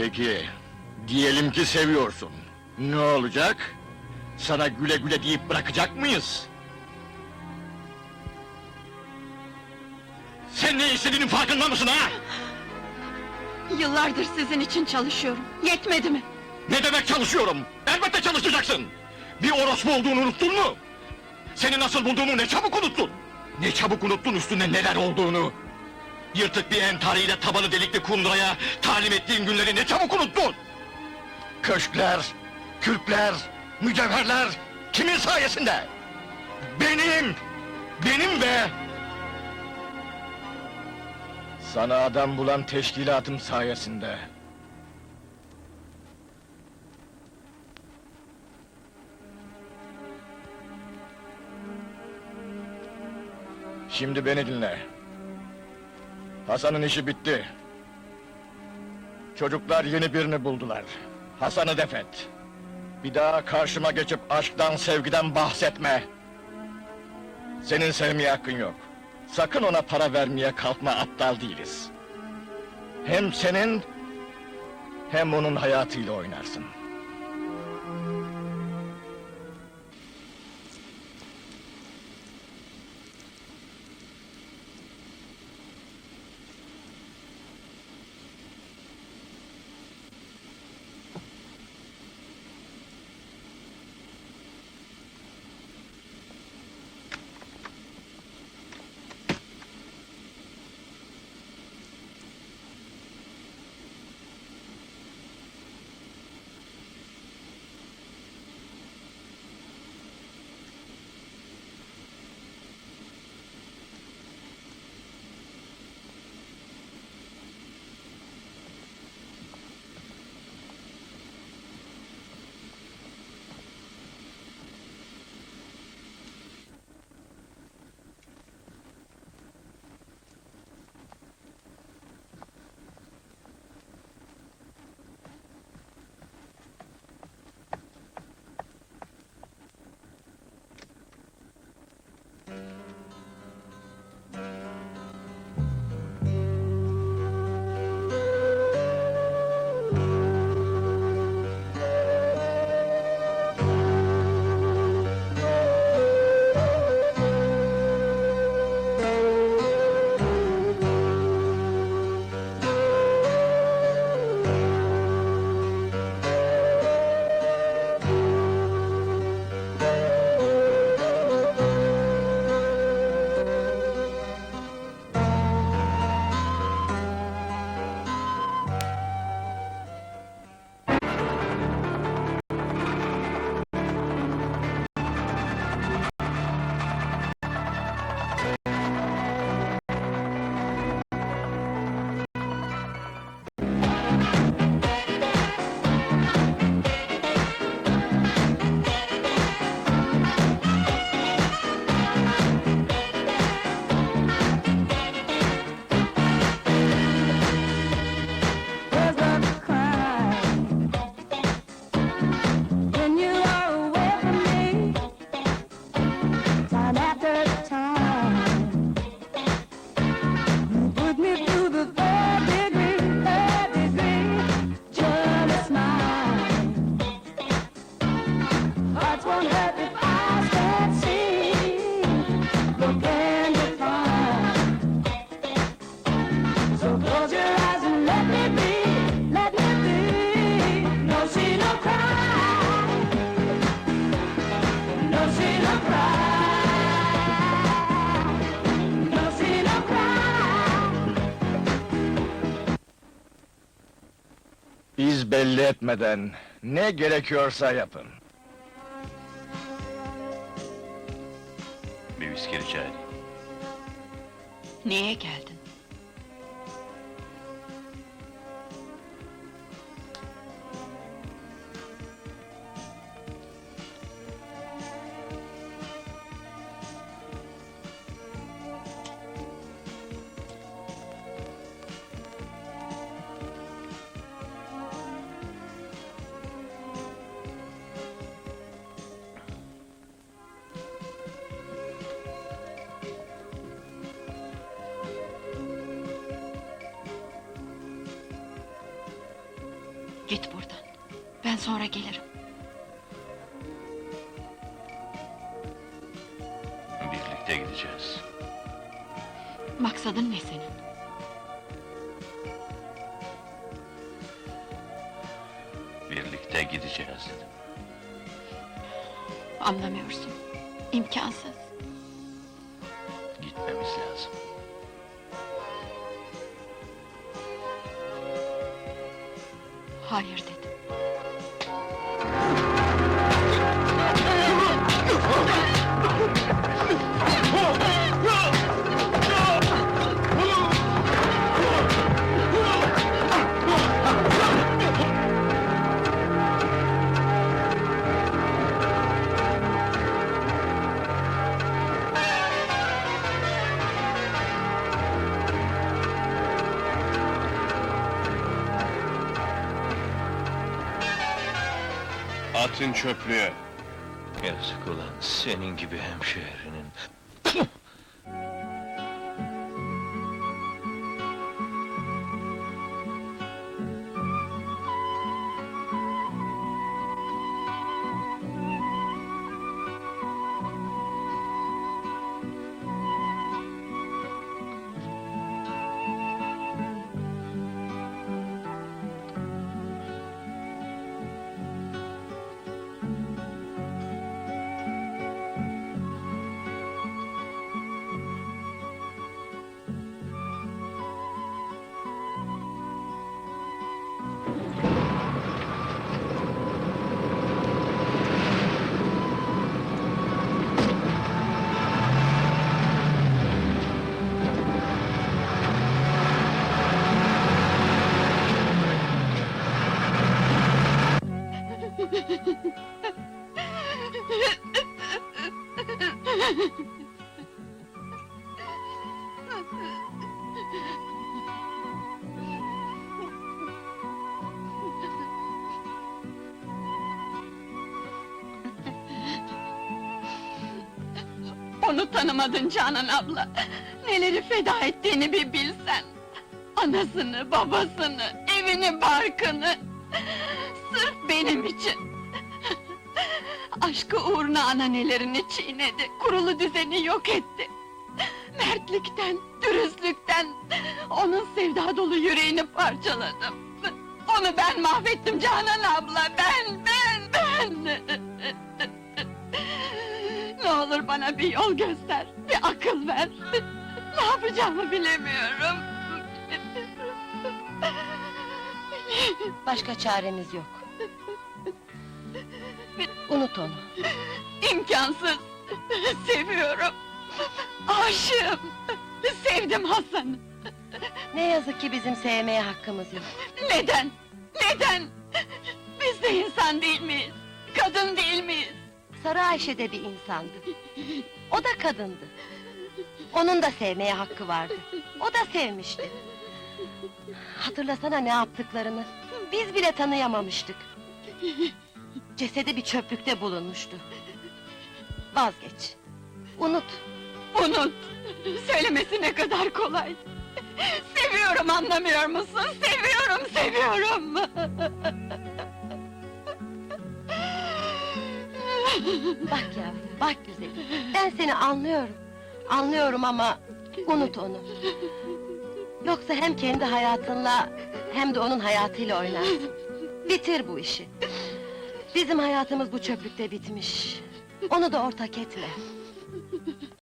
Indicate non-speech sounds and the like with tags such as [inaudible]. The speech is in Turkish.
Peki, diyelim ki seviyorsun. Ne olacak? Sana güle güle deyip bırakacak mıyız? Sen ne istediğinin farkında mısın ha? Yıllardır sizin için çalışıyorum. Yetmedi mi? Ne demek çalışıyorum? Elbette çalışacaksın! Bir orospu olduğunu unuttun mu? Seni nasıl bulduğumu ne çabuk unuttun! Ne çabuk unuttun üstünde neler olduğunu! Yırtık bir entariyle tabanı delikli kunduraya talim ettiğin günleri ne çabuk unuttun! Köşkler, kürkler, mücevherler kimin sayesinde? Benim! Benim ve... Sana adam bulan teşkilatım sayesinde. Şimdi beni dinle. Hasan'ın işi bitti. Çocuklar yeni birini buldular. Hasan'ı defet. Bir daha karşıma geçip aşktan, sevgiden bahsetme. Senin sevmeye hakkın yok. Sakın ona para vermeye kalkma, aptal değiliz. Hem senin, hem onun hayatıyla oynarsın. Belli etmeden ne gerekiyorsa yapın. Bir viski rica edeyim. Niye geldin? Git buradan. Ben sonra gelirim. Birlikte gideceğiz. Maksadın ne senin? Birlikte gideceğiz dedim. Anlamıyorsun. İmkansız. Gitmemiz lazım. Hayır dedim. [laughs] Atın çöplüğe. Yazık ulan senin gibi hemşehrinin. Onu tanımadın Canan abla. Neleri feda ettiğini bir bilsen. Anasını, babasını, evini, barkını. Benim için. Aşkı uğruna ananelerini çiğnedi, kurulu düzeni yok etti. Mertlikten, dürüstlükten onun sevda dolu yüreğini parçaladım. Onu ben mahvettim Canan abla, ben, ben, ben! Ne olur bana bir yol göster, bir akıl ver. Ne yapacağımı bilemiyorum. Başka çaremiz yok. Unut onu. İmkansız. Seviyorum. Aşığım. Sevdim Hasan'ı. Ne yazık ki bizim sevmeye hakkımız yok. Neden? Neden? Biz de insan değil miyiz? Kadın değil miyiz? Sarı Ayşe de bir insandı. O da kadındı. Onun da sevmeye hakkı vardı. O da sevmişti. Hatırlasana ne yaptıklarını. Biz bile tanıyamamıştık. Cesedi bir çöplükte bulunmuştu. Vazgeç. Unut. Unut. Söylemesi ne kadar kolay. Seviyorum anlamıyor musun? Seviyorum, seviyorum. Bak yavrum, bak güzelim. Ben seni anlıyorum. Anlıyorum ama unut onu. Yoksa hem kendi hayatınla hem de onun hayatıyla oynarsın. Bitir bu işi. Bizim hayatımız bu çöplükte bitmiş. Onu da ortak etme.